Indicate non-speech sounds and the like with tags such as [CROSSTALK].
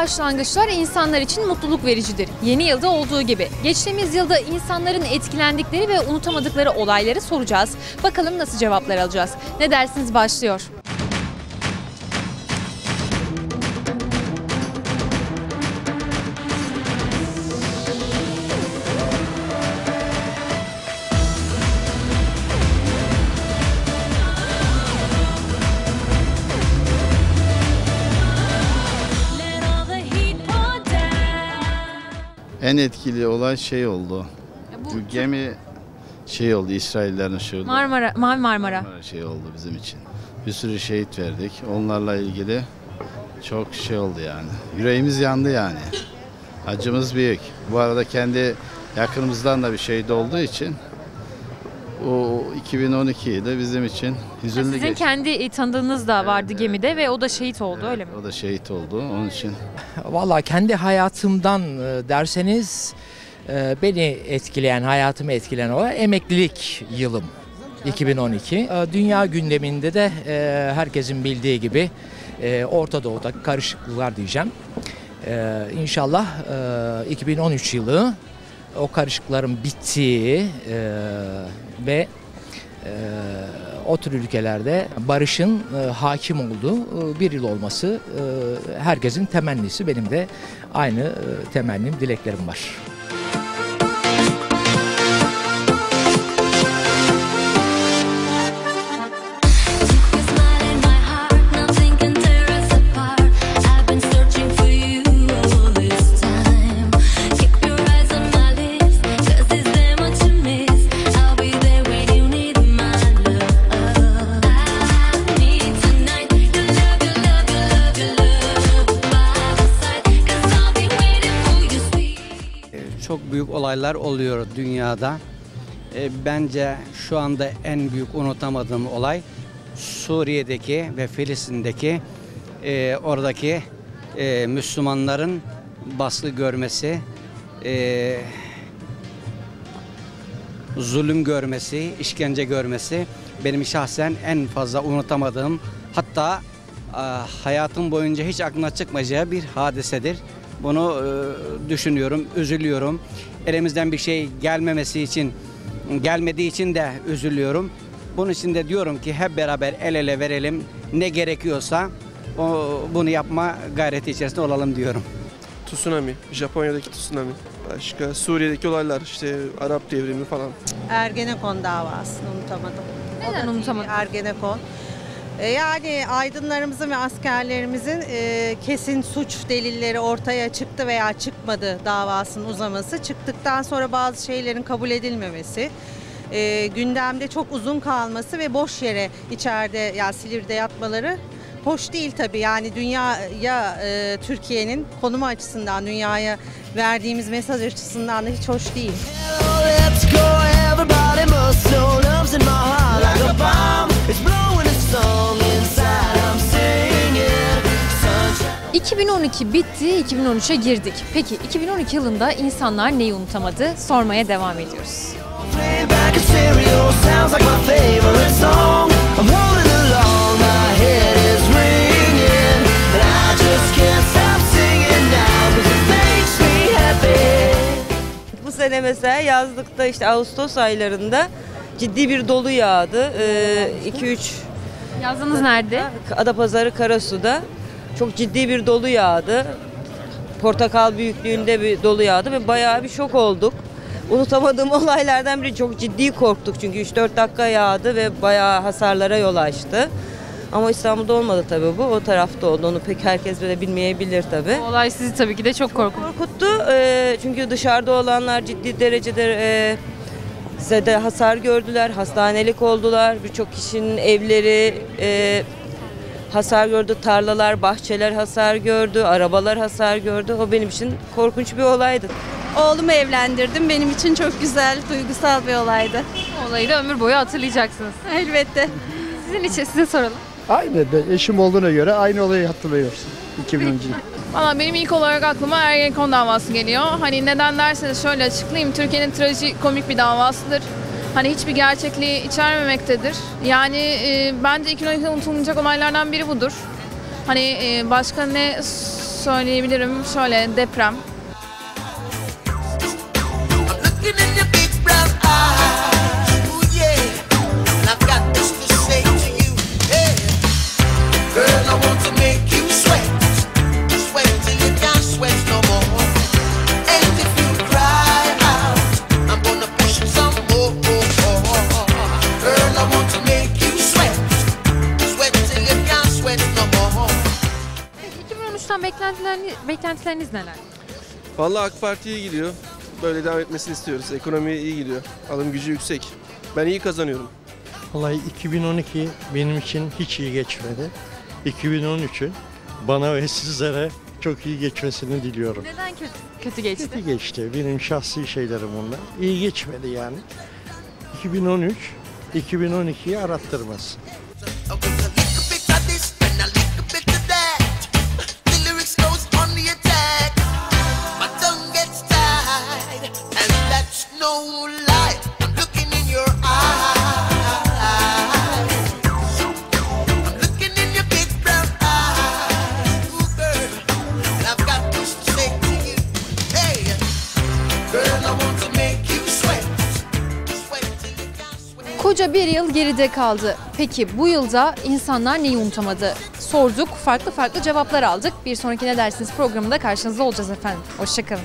başlangıçlar insanlar için mutluluk vericidir. Yeni yılda olduğu gibi. Geçtiğimiz yılda insanların etkilendikleri ve unutamadıkları olayları soracağız. Bakalım nasıl cevaplar alacağız. Ne dersiniz başlıyor. En etkili olay şey oldu. Bu gemi şey oldu İsraillerin şey oldu. Marmara, Mavi Marmara. Marmara şey oldu bizim için. Bir sürü şehit verdik. Onlarla ilgili çok şey oldu yani. Yüreğimiz yandı yani. Acımız büyük. Bu arada kendi yakınımızdan da bir şehit olduğu için o 2012'yi de bizim için hüzünlü Sizin geçti. kendi e, tanıdığınız da vardı gemide ve o da şehit oldu öyle mi? O da şehit oldu. Onun için [LAUGHS] Valla kendi hayatımdan e, derseniz e, beni etkileyen, hayatımı etkileyen o emeklilik yılım 2012. E, Dünya gündeminde de herkesin bildiği gibi Orta Doğu'da karışıklıklar diyeceğim. İnşallah e, 2013 yılı o karışıkların bittiği e, ve e, o tür ülkelerde barışın e, hakim olduğu e, bir yıl olması e, herkesin temennisi. Benim de aynı e, temennim, dileklerim var. Olaylar oluyor dünyada. E, Bence şu anda en büyük unutamadığım olay Suriye'deki ve Filistin'deki e, oradaki e, Müslümanların baskı görmesi, e, zulüm görmesi, işkence görmesi benim şahsen en fazla unutamadığım hatta e, hayatım boyunca hiç aklına çıkmayacağı bir hadisedir. Bunu e, düşünüyorum, üzülüyorum. Elimizden bir şey gelmemesi için, gelmediği için de üzülüyorum. Bunun için de diyorum ki hep beraber el ele verelim. Ne gerekiyorsa o, bunu yapma gayreti içerisinde olalım diyorum. Tsunami, Japonya'daki tsunami. Başka Suriye'deki olaylar, işte Arap devrimi falan. Ergenekon davasını unutamadım. Neden da unutamadın? Ergenekon. E, Yani aydınlarımızın ve askerlerimizin e, kesin suç delilleri ortaya çıktı veya çıkmadı davasının uzaması. Çıktıktan sonra bazı şeylerin kabul edilmemesi. e, gündemde çok uzun kalması ve boş yere içeride ya Silivri'de yatmaları hoş değil tabii. Yani dünyaya e, Türkiye'nin konumu açısından dünyaya verdiğimiz mesaj açısından da hiç hoş değil. Let's go, a song inside. I'm singing. Sunshine. 2012 bitti, 2013'e girdik. Peki 2012 yılında insanlar neyi unutamadı? Sormaya devam ediyoruz. Bu sene mesela yazlıkta işte Ağustos aylarında ciddi bir dolu yağdı. 2-3 Yazdığınız nerede? Adapazarı Karasu'da çok ciddi bir dolu yağdı. Portakal büyüklüğünde bir dolu yağdı ve bayağı bir şok olduk. Unutamadığım [LAUGHS] olaylardan biri çok ciddi korktuk çünkü 3-4 dakika yağdı ve bayağı hasarlara yol açtı. Ama İstanbul'da olmadı tabii bu. O tarafta oldu. Onu pek herkes bile bilmeyebilir tabii. Bu olay sizi tabii ki de çok korkuttu. Korkuttu Ee, çünkü dışarıda olanlar ciddi derecede e, zede hasar gördüler, hastanelik oldular. Birçok kişinin evleri e, hasar gördü, tarlalar, bahçeler hasar gördü, arabalar hasar gördü. O benim için korkunç bir olaydı. Oğlumu evlendirdim. Benim için çok güzel, duygusal bir olaydı. Olayı da ömür boyu hatırlayacaksınız. Elbette. Sizin için size soralım. Aynı. Eşim olduğuna göre aynı olayı hatırlıyorsun. 2010. [LAUGHS] Valla benim ilk olarak aklıma Ergenekon davası geliyor. Hani neden derseniz şöyle açıklayayım. Türkiye'nin trajikomik bir davasıdır. Hani hiçbir gerçekliği içermemektedir. Yani e, bence 2012'de unutulmayacak olaylardan biri budur. Hani e, başka ne söyleyebilirim? Şöyle deprem. 2013'ten beklentileriniz, beklentileriniz neler? Vallahi AK Parti iyi gidiyor. Böyle devam etmesini istiyoruz. Ekonomi iyi gidiyor. Alım gücü yüksek. Ben iyi kazanıyorum. Vallahi 2012 benim için hiç iyi geçmedi. 2013'ün bana ve sizlere çok iyi geçmesini diliyorum. Neden kötü, kötü geçti? Kötü geçti. Benim şahsi şeylerim bunlar. İyi geçmedi yani. 2013 2012'yi arattırmaz. yıl geride kaldı. Peki bu yılda insanlar neyi unutamadı? Sorduk, farklı farklı cevaplar aldık. Bir sonraki Ne Dersiniz programında karşınızda olacağız efendim. Hoşçakalın.